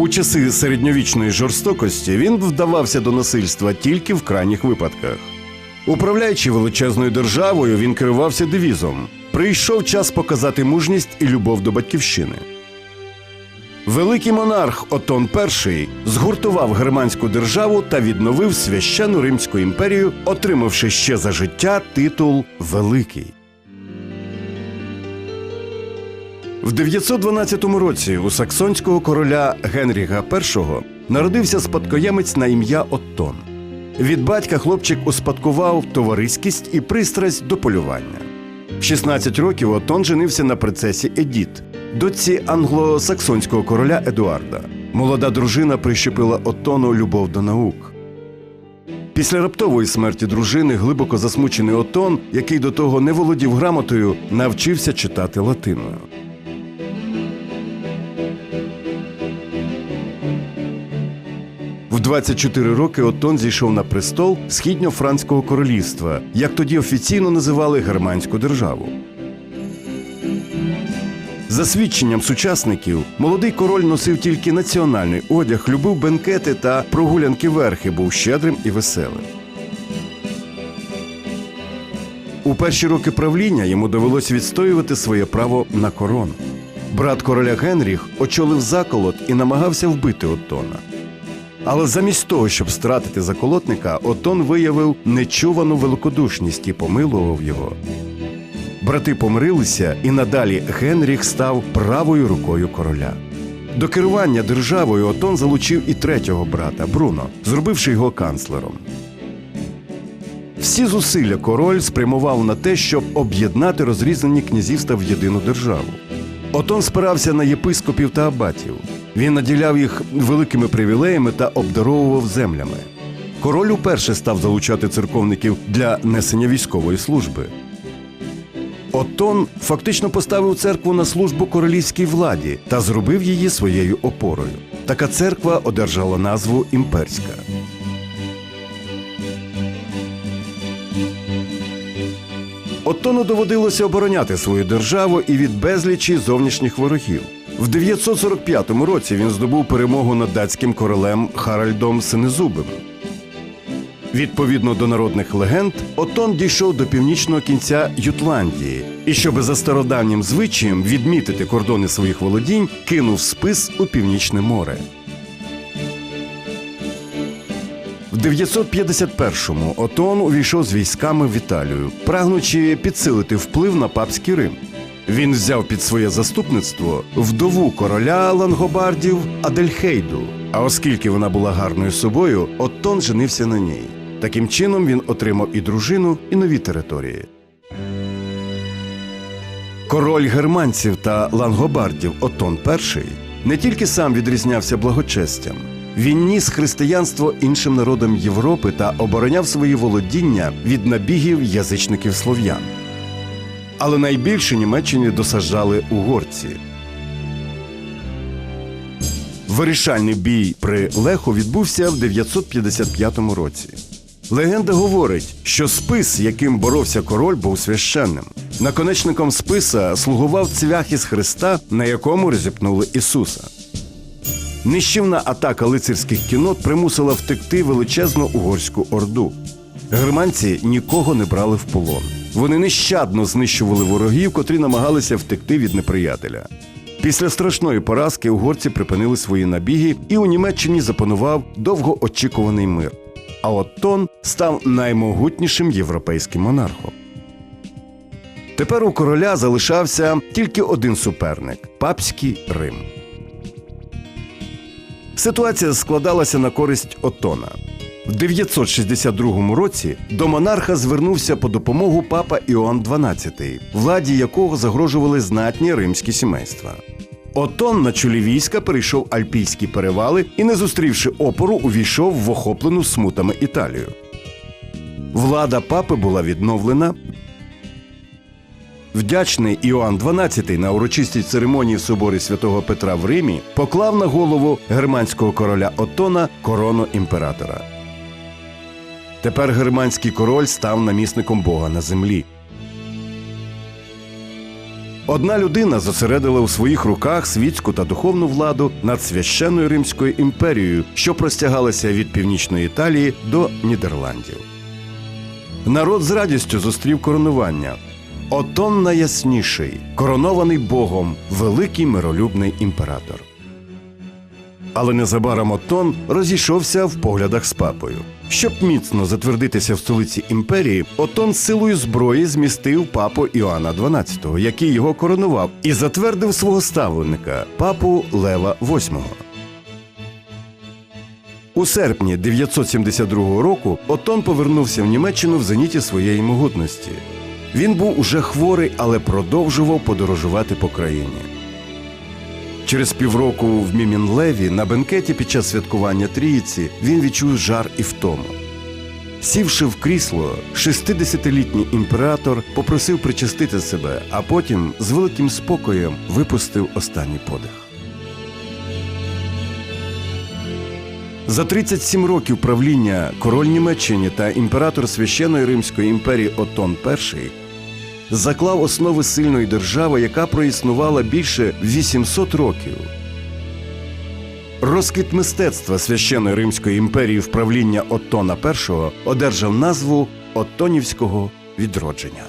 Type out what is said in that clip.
У часи середньовічної жорстокості він вдавався до насильства тільки в крайніх випадках. Управляючи величезною державою, він керувався девізом: прийшов час показати мужність і любов до батьківщини. Великий монарх Отон І згуртував германську державу та відновив священну Римську імперію, отримавши ще за життя титул Великий. В 912 році у саксонського короля Генріха І народився спадкоємець на ім'я Оттон. Від батька хлопчик успадкував товариськість і пристрасть до полювання. В 16 років Отон женився на принцесі Едіт, дочці англосаксонського короля Едуарда. Молода дружина прищепила Оттону любов до наук. Після раптової смерті дружини глибоко засмучений Отон, який до того не володів грамотою, навчився читати латиною. В 24 роки Отон зійшов на престол східньо-франського королівства, як тоді офіційно називали германську державу. За свідченням сучасників, молодий король носив тільки національний одяг, любив бенкети та прогулянки верхи, був щедрим і веселим. У перші роки правління йому довелося відстоювати своє право на корону. Брат короля Генріх очолив заколот і намагався вбити Оттона. Але замість того, щоб стратити заколотника, Отон виявив нечувану великодушність і помилував його. Брати помирилися, і надалі Генріх став правою рукою короля. До керування державою Отон залучив і третього брата Бруно, зробивши його канцлером. Всі зусилля король спрямував на те, щоб об'єднати розрізнені князівства в єдину державу. Отон спирався на єпископів та абатів. Він наділяв їх великими привілеями та обдаровував землями. Король уперше став залучати церковників для несення військової служби. Отон фактично поставив церкву на службу королівській владі та зробив її своєю опорою. Така церква одержала назву імперська. Оттону доводилося обороняти свою державу і від безлічі зовнішніх ворогів. В 945 році він здобув перемогу над датським королем Харальдом Синезубим. Відповідно до народних легенд, Отон дійшов до північного кінця Ютландії і, щоб за стародавнім звичаєм відмітити кордони своїх володінь, кинув спис у північне море. В 951-му Отон увійшов з військами в Італію, прагнучи підсилити вплив на папський Рим. Він взяв під своє заступництво вдову короля лангобардів Адельхейду. А оскільки вона була гарною собою, Оттон женився на ній. Таким чином він отримав і дружину, і нові території. Король германців та лангобардів Отон І не тільки сам відрізнявся благочестям, він ніс християнство іншим народам Європи та обороняв свої володіння від набігів язичників слов'ян. Але найбільше Німеччині досаждали угорці. Вирішальний бій при Леху відбувся в 955 році. Легенда говорить, що спис, яким боровся король, був священним. Наконечником списа слугував цвях із Христа, на якому розіпнули Ісуса. Нищівна атака лицарських кінот примусила втекти величезну угорську орду. Германці нікого не брали в полон. Вони нещадно знищували ворогів, котрі намагалися втекти від неприятеля. Після страшної поразки угорці припинили свої набіги, і у Німеччині запанував довгоочікуваний мир. А Оттон став наймогутнішим європейським монархом. Тепер у короля залишався тільки один суперник папський Рим. Ситуація складалася на користь Отона. В 962 році до монарха звернувся по допомогу папа Іоанн XII, владі якого загрожували знатні римські сімейства. Отон на чолі війська перейшов альпійські перевали і, не зустрівши опору, увійшов в охоплену смутами Італію. Влада папи була відновлена. Вдячний Іоанн XII на урочистій церемонії в соборі святого Петра в Римі поклав на голову германського короля Отона корону імператора. Тепер германський король став намісником Бога на землі. Одна людина зосередила у своїх руках світську та духовну владу над священною Римською імперією, що простягалася від північної Італії до Нідерландів. Народ з радістю зустрів коронування. Отон найясніший, коронований Богом, великий миролюбний імператор. Але незабаром Отон розійшовся в поглядах з папою. Щоб міцно затвердитися в столиці імперії, Отон силою зброї змістив папу Іоанна XII, який його коронував, і затвердив свого ставленика, папу Лева VIII. У серпні 972 року Отон повернувся в Німеччину в зеніті своєї могутності. Він був уже хворий, але продовжував подорожувати по країні. Через півроку в Мімінлеві на бенкеті під час святкування Тріїці він відчув жар і втому. Сівши в крісло, 60-літній імператор попросив причастити себе, а потім з великим спокоєм випустив останній подих. За 37 років правління король Німеччини та імператор священної Римської імперії Отон І заклав основи сильної держави, яка проіснувала більше 800 років. Розквіт мистецтва священної Римської імперії в правління Оттона І одержав назву Оттонівського відродження.